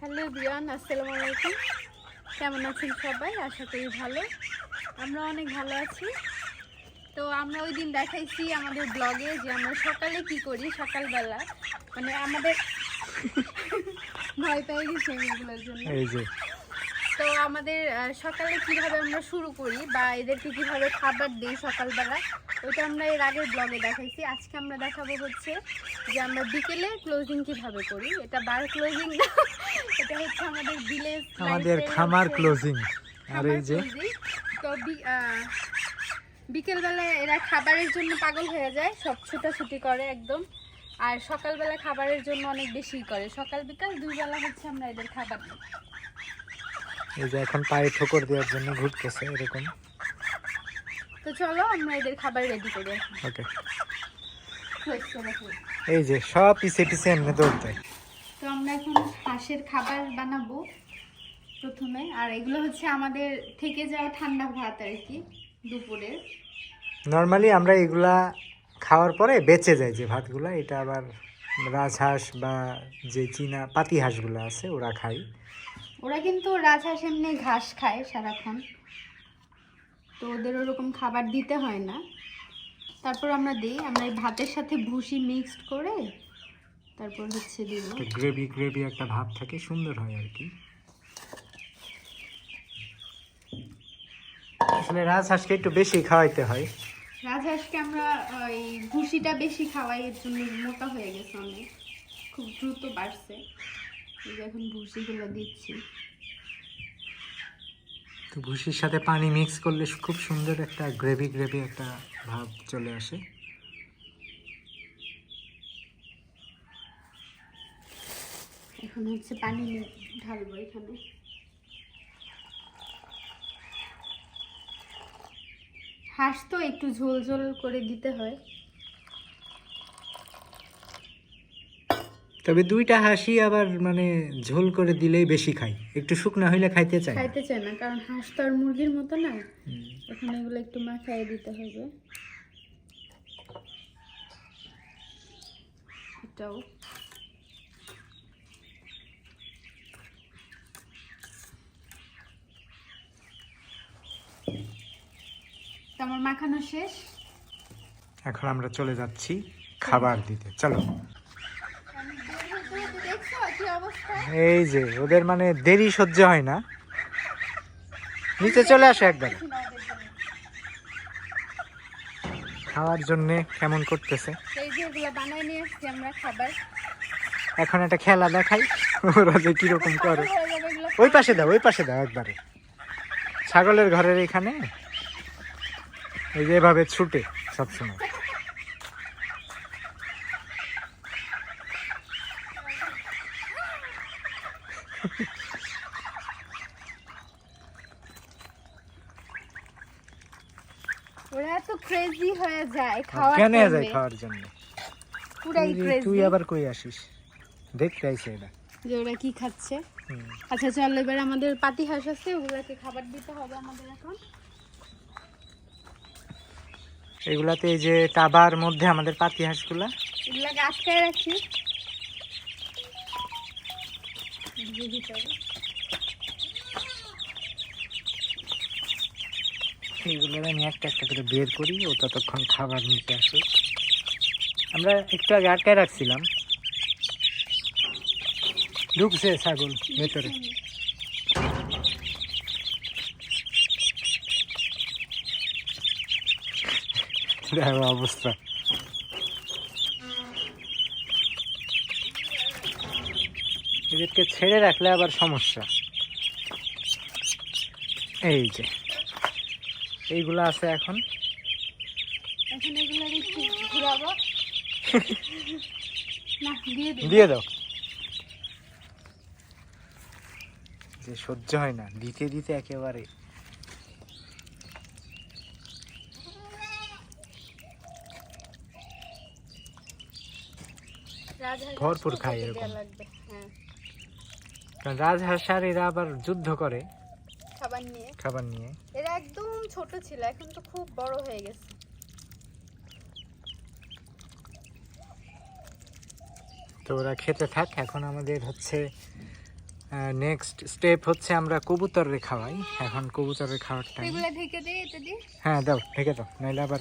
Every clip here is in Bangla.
হ্যালো বিয়ান আসসালামু আলাইকুম। কেমন আছেন সবাই? আশা করি ভালো। আমরা অনেক ভালো আছি। তো আমরা ওই দিন দেখাইছি আমাদের ব্লগে যে আমরা সকালে কি করি? সকালবেলা। মানে আমাদের ভয় পেয়ে গেছি এগুলোর জন্য। এই যে। তো আমাদের সকালে কীভাবে আমরা শুরু করি বা এদেরকে কীভাবে খাবার দিই সকালবেলা ওইটা আমরা এর আগের ব্লগে দেখাইছি। আজকে আমরা দেখাবো হচ্ছে যে আমরা বিকেলে ক্লোজিং কীভাবে করি? এটা বার ক্লোজিং না? এটা হচ্ছে আমাদের ভিলেজ আমাদের খামার ক্লোজিং আর এই যে তো বিকেলবেলায় এরা খাবারের জন্য পাগল হয়ে যায় সব ছুটাছুটি করে একদম। আর সকালবেলা খাবারের জন্য অনেক বেশি করে। সকাল বিকাল দুই বেলা হচ্ছে আমরা এদের খাবার দিই। এই যে এখন পায়ে ঠোকর দেওয়ার জন্য ঘুরতেছে এরকম। তো চলো আমরা এদের খাবার রেডি করি। ওকে। এই যে সব পিছে পিছে এমনি দৌড় দেয়। তো আমরা এখন হাঁসের খাবার বানাবো প্রথমে। আর এগুলো হচ্ছে আমাদের থেকে যাওয়া ঠান্ডা ভাত আর কি দুপুরের। নর্মালি আমরা এগুলা খাওয়ার পরে বেঁচে যায় যে ভাতগুলা এটা আবার রাজহাঁস বা যে চীনা পাতি হাঁসগুলো আছে ওরা খায় ওরা কিন্তু রাজহাঁস এমনি ঘাস খায় সারাক্ষণ। তো ওদের ওরকম খাবার দিতে হয় না। তারপর আমরা দিই আমরা এই ভাতের সাথে ভুসি মিক্সড করে তারপর হচ্ছে দিব গ্রেভি গ্রেভি একটা ভাব থাকে সুন্দর হয় আর কি। আসলে রাজহাঁসকে একটু বেশি খাওয়াইতে হয়। রাজহাঁসকে আমরা ওই ভুসিটা বেশি খাওয়াই এর জন্য মোটা হয়ে গেছে অনেক। খুব দ্রুত বাড়ছে। এই যে এখন ভুসিগুলো দিচ্ছি। তো ভুসির সাথে পানি মিক্স করলে খুব সুন্দর একটা গ্রেভি গ্রেভি একটা ভাব চলে আসে। এখন হচ্ছে পানি ঢালবো এখানে। হাঁস তো একটু ঝোল ঝোল করে দিতে হয়। তবে দুইটা হাসি আবার মানে ঝোল করে দিলেই বেশি খাই একটু শুকনো হইলে খাইতে চায় খাইতে চায় না কারণ হাঁস তো আর মুরগির মতো না। এখন এগুলো একটু মাখায় দিতে হবে। এটাও। তো আমার মাখানো শেষ। এখন আমরা চলে যাচ্ছি খাবার দিতে। চলো। এই যে ওদের মানে দেরি সহ্য হয় না। নিচে চলে আসে একবার। খাওয়ার জন্যে কেমন করতেছে? এখন একটা খেলা দেখাই ওরা যে কীরকম করে। ওই পাশে দাও ওই পাশে দাও একবারে। ছাগলের ঘরের এখানে? এই যে এভাবে ছুটে সবসময়। ওরা ক্রেজি হয়ে যায় খাওয়ার কেন যায় খাওয়ার জন্য? পুরাই তুই- ক্রেজি তুই আবার কই আসিস? দেখতে আইছে এটা যে ওরা কি খাচ্ছে। আচ্ছা চল এবার আমাদের পাতি হাঁস আছে ওগুলোকে খাবার দিতে হবে আমাদের এখন। এগুলাতে এই যে টাবার মধ্যে আমাদের পাতি হাঁসগুলা। এগুলোকে আটকায় রাখি। এইগুলো আমি একটা একটা করে বের করি ও ততক্ষণ খাবার নিতে আসে আমরা একটু আগে আটকায় রাখছিলাম। ঢুকছে ছাগল ভেতরে। দেখো অবস্থা। এদেরকে ছেড়ে রাখলে আবার সমস্যা। এই যে এইগুলো আছে এখন। দিয়ে দাও। যে সহ্য হয় না দিতে দিতে একেবারে ভরপুর খায় এরকম। হ্যাঁ। কারণ রাজহাঁস আর এরা আবার যুদ্ধ করে খাবার নিয়ে। খাবার নিয়ে। এরা একদম ছোট ছিল এখন তো খুব বড় হয়ে গেছে। তো ওরা খেতে থাক এখন আমাদের হচ্ছে নেক্সট স্টেপ হচ্ছে আমরা কবুতরে খাওয়াই। এখন কবুতরের খাওয়ার টাইম হ্যাঁ দাও ঢেকে দাও নাইলে আবার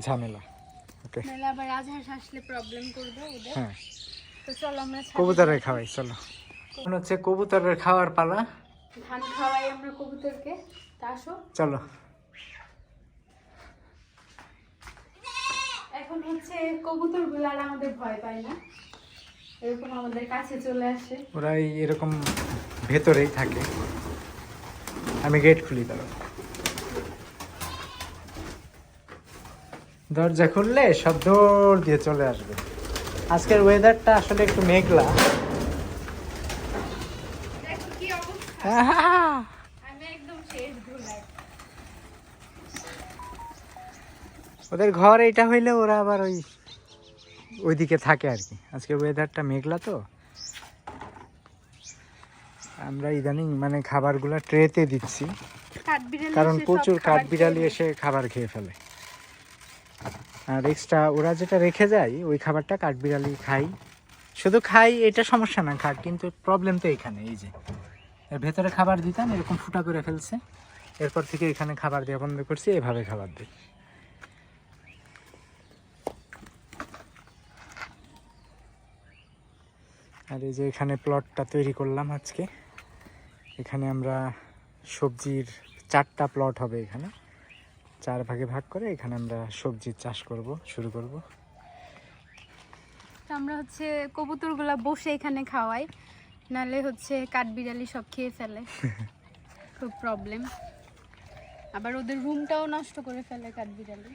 ঝামেলা। ওকে। আবার রাজহাঁস আসলে প্রবলেম করবে ওদের। হ্যাঁ। তো চলো আমরা কবুতরের খাওয়াই চলো। এখন হচ্ছে কবুতরের খাওয়ার পালা। ধান খাওয়াই আমরা কবুতরকে। তা আসো। চলো। এখন হচ্ছে কবুতরগুলো আর আমাদের ভয় পায় না। এরকম আমাদের কাছে চলে আসে। ওরা এরকম ভেতরেই থাকে। আমি গেট খুলি দাঁড়ো দরজা খুললে সব দৌড় দিয়ে চলে আসবে। আজকের ওয়েদারটা আসলে একটু মেঘলা। ওদের ঘর এটা হইলে ওরা আবার ওই ওইদিকে থাকে আর কি। আজকে ওয়েদারটা মেঘলা তো। আমরা ইদানিং মানে খাবারগুলো ট্রেতে দিচ্ছি। কারণ প্রচুর কাঠবিড়ালি এসে খাবার খেয়ে ফেলে। আর এক্সট্রা ওরা যেটা রেখে যায়, ওই খাবারটা কাঠবিড়ালি খাই। শুধু খাই, এটা সমস্যা না, খাক, কিন্তু প্রবলেম তো এখানে, এই যে। এর ভেতরে খাবার দিতাম, এরকম ফুটা করে ফেলছে। এরপর থেকে এখানে খাবার দেওয়া বন্ধ করছি, এভাবে খাবার দিই। আর এই যে এখানে প্লটটা তৈরি করলাম আজকে। এখানে আমরা সবজির চারটা প্লট হবে এখানে। চার ভাগে ভাগ করে এখানে আমরা সবজির চাষ করব শুরু করব। তো আমরা হচ্ছে কবুতরগুলা বসে এখানে খাওয়াই নালে হচ্ছে কাঠবিড়ালি সব খেয়ে ফেলে। খুব প্রবলেম আবার ওদের রুমটাও নষ্ট করে ফেলে কাঠবিড়ালি।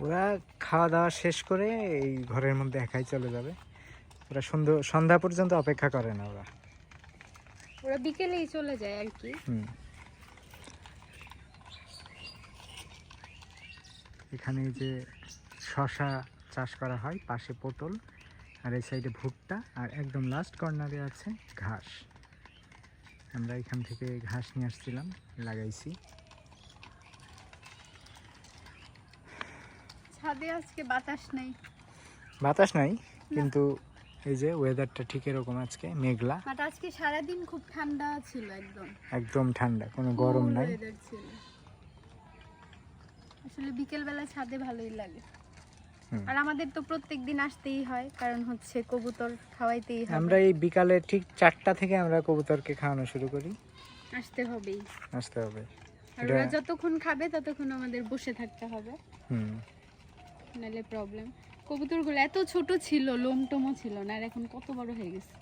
ওরা খাওয়া দাওয়া শেষ করে এই ঘরের মধ্যে একাই চলে যাবে। ওরা সন্ধ্যা সন্ধ্যা পর্যন্ত অপেক্ষা করে না ওরা। ওরা বিকেলেই চলে যায় আর কি। হুম। এখানে যে শশা চাষ করা হয় পাশে পটল আর এই সাইডে ভুট্টা আর একদম লাস্ট কর্নারে আছে ঘাস। আমরা এখান থেকে ঘাস নিয়ে আসছিলাম লাগাইছি। ছাদে আজকে বাতাস নেই। বাতাস নাই কিন্তু এই যে ওয়েদারটা ঠিক এরকম আজকে মেঘলা। বাট আজকে সারাদিন খুব ঠান্ডা ছিল একদম। একদম ঠান্ডা কোনো গরম নাই। আসলে বিকেল বেলা ছাদে ভালোই লাগে। আর আমাদের তো প্রত্যেক দিন আসতেই হয় কারণ হচ্ছে কবুতর খাওয়াইতেই হবে। আমরা এই বিকালে ঠিক চারটা থেকে আমরা কবুতরকে খাওয়ানো শুরু করি। আসতে হবেই। আসতে হবে। আর ওরা যতক্ষণ খাবে ততক্ষণ আমাদের বসে থাকতে হবে। হুম। নাহলে প্রবলেম কবুতরগুলো এত ছোট ছিল লোম টোমও ছিল না আর এখন কত বড় হয়ে গেছে।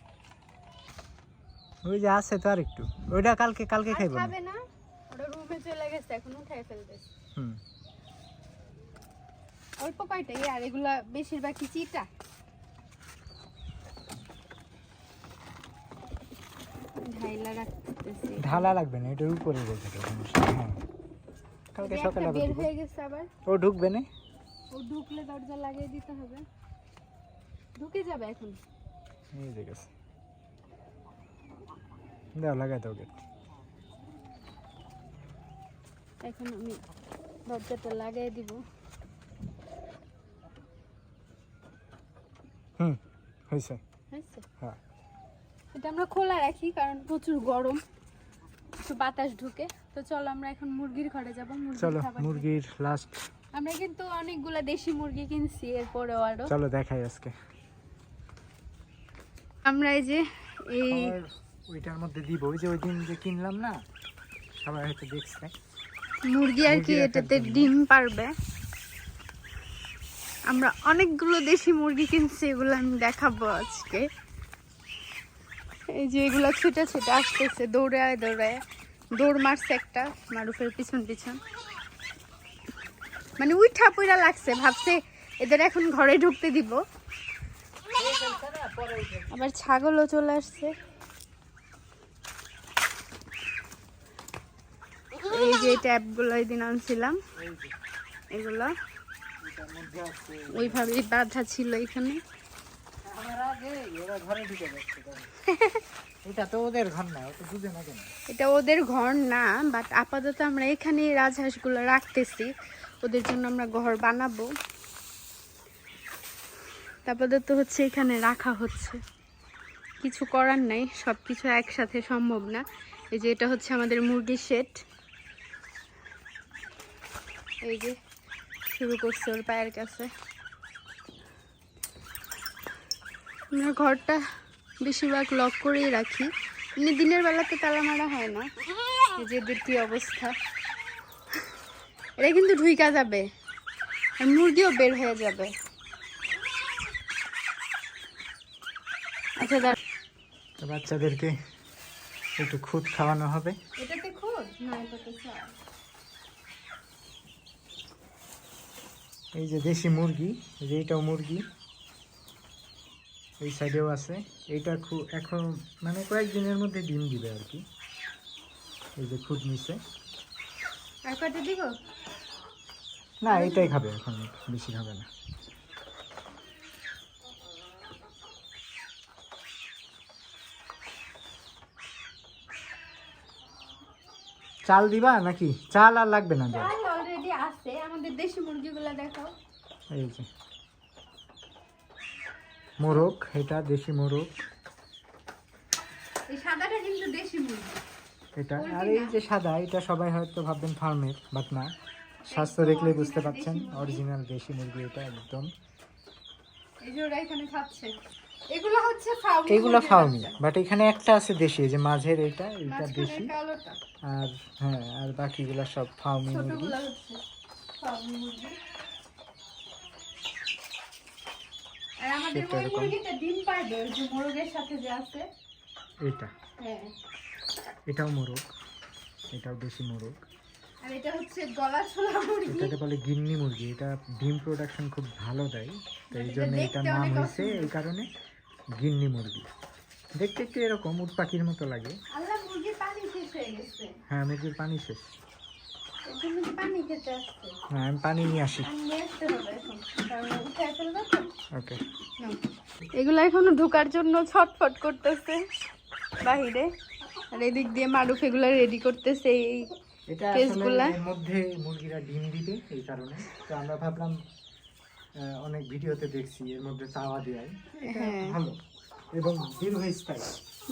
ওই যে আছে তো আর একটু ওইটা কালকে কালকে খাইবো না? খাবে না? ওরা রুমে চলে গেছে এখন ফেলতেছে হুম। অল্প কয়টাই আর এগুলা বেশিরভাগই চিটা? ঢাইলা রাখতেছি। ঢালা লাগবে না এটার উপরে রেখে দেবো সমস্যা নেই, হ্যাঁ। কালকে সকালে বের হয়ে গেছে আবার। ও ঢুকবে না? ও ঢুকলে দরজা লাগিয়ে দিতে হবে। ঢুকে যাবে এখন। এই যে গেছে। দাও লাগাই দাও গেট এখন আমি দরজাটা লাগিয়ে দিব। হুম হয়েছে। হয়েছে? হ্যাঁ। এটা আমরা খোলা রাখি কারণ প্রচুর গরম একটু বাতাস ঢুকে। তো চলো আমরা এখন মুরগির ঘরে যাব মুরগির চলো মুরগির লাস্ট আমরা কিন্তু অনেকগুলা দেশি মুরগি কিনছি এরপরেও আরও। চলো দেখাই আজকে। আমরা এই যে এই ওইটার মধ্যে দিব ওই যে ওই দিন যে কিনলাম না সবাই হয়তো দেখছে। মুরগি আর কি এটাতে ডিম পারবে। আমরা অনেকগুলো দেশি মুরগি কিনছি এগুলো আমি দেখাবো আজকে। এই যে এগুলো ছুটে ছুটে আসতেছে দৌড়ায় দৌড়ায়। দৌড় মারছে একটা মারুফের পিছন পিছন। মানে উইঠা পুইরা লাগছে ভাবছে এদের এখন ঘরে ঢুকতে দিব। আবার ছাগলও চলে আসছে। এই যে ট্যাপগুলো ওই দিন আনছিলাম এগুলো। ওইভাবেই বাঁধা ছিল এখানে। এটা ওদের ঘর না বাট আপাতত আমরা এখানে রাজহাঁসগুলো রাখতেছি। ওদের জন্য আমরা ঘর বানাবো। তারপরে তো হচ্ছে এখানে রাখা হচ্ছে। কিছু করার নাই সব কিছু একসাথে সম্ভব না। এই যে এটা হচ্ছে আমাদের মুরগির শেড এই যে শুরু করছে ওর পায়ের কাছে। আমরা ঘরটা বেশিরভাগ লক করেই রাখি। এমনি দিনের বেলাতে তালা মারা হয় না। এই যে এদের অবস্থা? এটা কিন্তু ঢুইকা যাবে। আর মুরগিও বের হয়ে যাবে। আচ্ছা বাচ্চাদেরকে একটু খুদ খাওয়ানো হবে। এটাতে খুদ? না এটাতে এই যে দেশি মুরগি এই যে এইটাও মুরগি। এই সাইডেও আছে। এইটা খুব এখন মানে কয়েকদিনের মধ্যে ডিম দিবে আর কি। এই যে খুদ নিচে আর কয়টা দিব? না এটাই খাবে এখন বেশি খাবে না। চাল দিবা নাকি? চাল আর লাগবে না চাল অলরেডি আছে আমাদের দেশি মুরগিগুলো দেখাও। এই যে। মোরগ এটা দেশি মোরগ। এই সাদাটা কিন্তু দেশি মুরগি। এটা। আর এই যে সাদা এটা সবাই হয়তো ভাববেন ফার্মের বাট না। স্বাস্থ্য দেখলে বুঝতে পারছেন অরিজিনাল দেশি মুরগি এটা একদম। এগুলো ফাউমি বাট এখানে একটা আছে দেশি যে মাঝের এটা এটা দেশি। আর হ্যাঁ আর বাকিগুলো সব মুরগি। ফাউমি মুরগি। সেটা এরকম। এটা। হ্যাঁ। এটাও মোরগ এটাও দেশি মোরগ। আর এটা হচ্ছে গলা ছোলা মুরগি। এটাকে বলে গিন্নি মুরগি এটা ডিম প্রোডাকশন খুব ভালো দেয় তো এই এটা জন্য এটার নাম হয়েছে এই কারণে গিন্নি মুরগি। দেখতে একটু এরকম উট পাখির মতো লাগে। আল্লাহ মুরগির পানি শেষ হয়ে গেছে। হ্যাঁ মুরগির পানি শেষ। পানি খেতে আসছে? হ্যাঁ আমি পানি নিয়ে আসি। ওকে। এগুলো এখনও ঢোকার জন্য ছটফট করতেছে বাহিরে। আর এদিক দিয়ে মারুফ এগুলো রেডি করতেছে এই এটা? আসলে এর মধ্যে মুরগিরা ডিম দিবে এই কারণে। তো আমরা ভাবলাম অনেক ভিডিওতে দেখছি এর মধ্যে চাওয়া দেয় এটা হ্যাঁ। ভালো। এবং দীর্ঘস্থায়ী।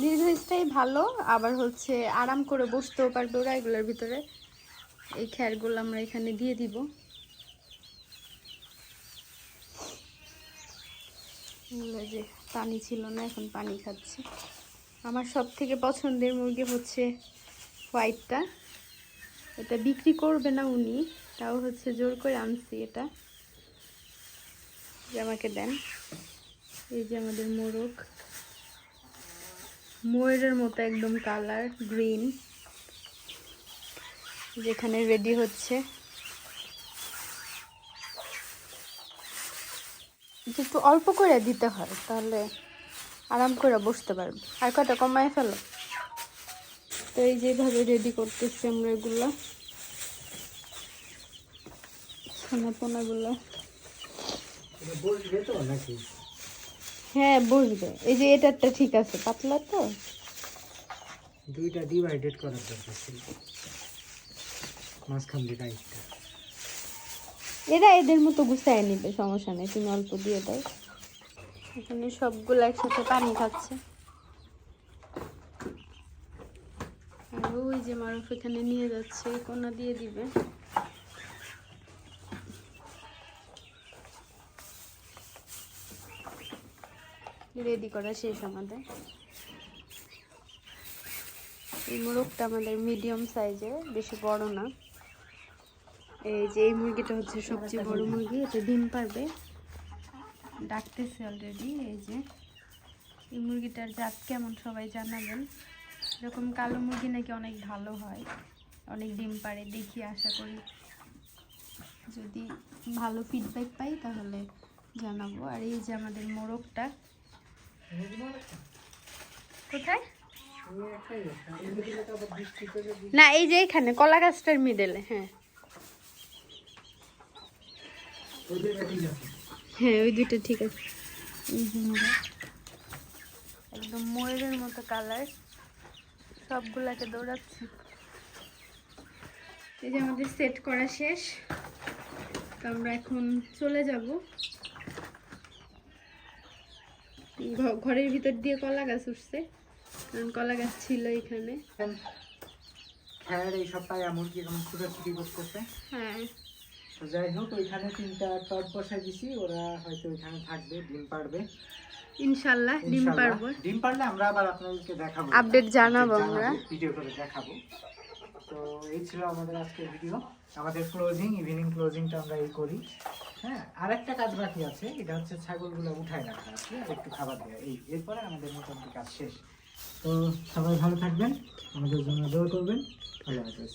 দীর্ঘস্থায়ী ভালো আবার হচ্ছে আরাম করে বসতেও পারবে ওরা এগুলোর ভিতরে। এই খ্যারগুলো আমরা এখানে দিয়ে দিব। যে পানি ছিল না এখন পানি খাচ্ছে। আমার সব থেকে পছন্দের মুরগি হচ্ছে হোয়াইটটা এটা বিক্রি করবে না উনি, তাও হচ্ছে জোর করে আনছি এটা। যে আমাকে দেন। এই যে আমাদের মোরগ। ময়ূরের মতো একদম কালার গ্রিন যেখানে রেডি হচ্ছে। একটু অল্প করে দিতে হয়, তাহলে আরাম করে বসতে পারবে। আর কটা কমায় ফেলো। তো এই যেভাবে রেডি করতেছি আমরা এগুলো। পোনাগুলো নাকি? হ্যাঁ বসবে। এই যে এটারটা ঠিক আছে পাতলা তো। দুইটা ডিভাইডেড করার দরকার ছিল। মাঝখান দিয়ে রাইটটা এরা এদের মতো গুছায় নিবে সমস্যা নেই। তুমি অল্প দিয়ে দাও। এখানে সবগুলো একসাথে পানি খাচ্ছে। আর ওই যে মারুফ এখানে নিয়ে যাচ্ছে, কোনা দিয়ে দিবে। রেডি করা শেষ আমাদের। এই মোরগটা আমাদের মিডিয়াম সাইজের বেশি বড় না। এই যে এই মুরগিটা হচ্ছে সবচেয়ে বড় মুরগি, এটা ডিম পারবে। ডাকতেছে অলরেডি এই যে। এই মুরগিটার জাত কেমন সবাই জানাবেন। এরকম কালো মুরগি নাকি অনেক ভালো হয়, অনেক ডিম পারে দেখি আশা করি। যদি ভালো ফিডব্যাক পাই তাহলে জানাব। আর এই যে আমাদের মোরগটা। কোথায়? না, এই যে এখানে, কলা গাছটার মিডেলে হ্যাঁ। হ্যাঁ ওই দুইটা ঠিক আছে। এই। একদম ময়ূরের মতো কালার। সবগুলাকে দৌড়াচ্ছে। এই যে আমাদের সেট করা শেষ। তো আমরা এখন চলে যাব। ঘ- ঘরের ভিতর দিয়ে কলা গাছ উঠছে কারণ কলা গাছ ছিল এখানে। খ্যার এই পায়া মুরগি এরকম ছুটাছুটি করতেছে। হ্যাঁ। তো যাই হোক ওইখানে তিনটা টপ বসাই দিছি ওরা হয়তো ওইখানে থাকবে ডিম পারবে। ইনশাল্লাহ ডিম। পারব। ডিম পারলে আমরা আবার আপনাদেরকে দেখাবো। Update জানাব আমরা। ভিডিও করে দেখাবো। তো এই ছিল আমাদের আজকের ভিডিও আমাদের ক্লোজিং ইভিনিং ক্লোজিংটা আমরা এই করি। হ্যাঁ আর একটা কাজ বাকি আছে এটা হচ্ছে ছাগলগুলো উঠায় রাখা আছে একটু খাবার দেওয়া এই এরপরে আমাদের মোটামুটি কাজ শেষ। তো সবাই ভালো থাকবেন আমাদের জন্য দোয়া করবেন। আল্লাহ হাফেজ।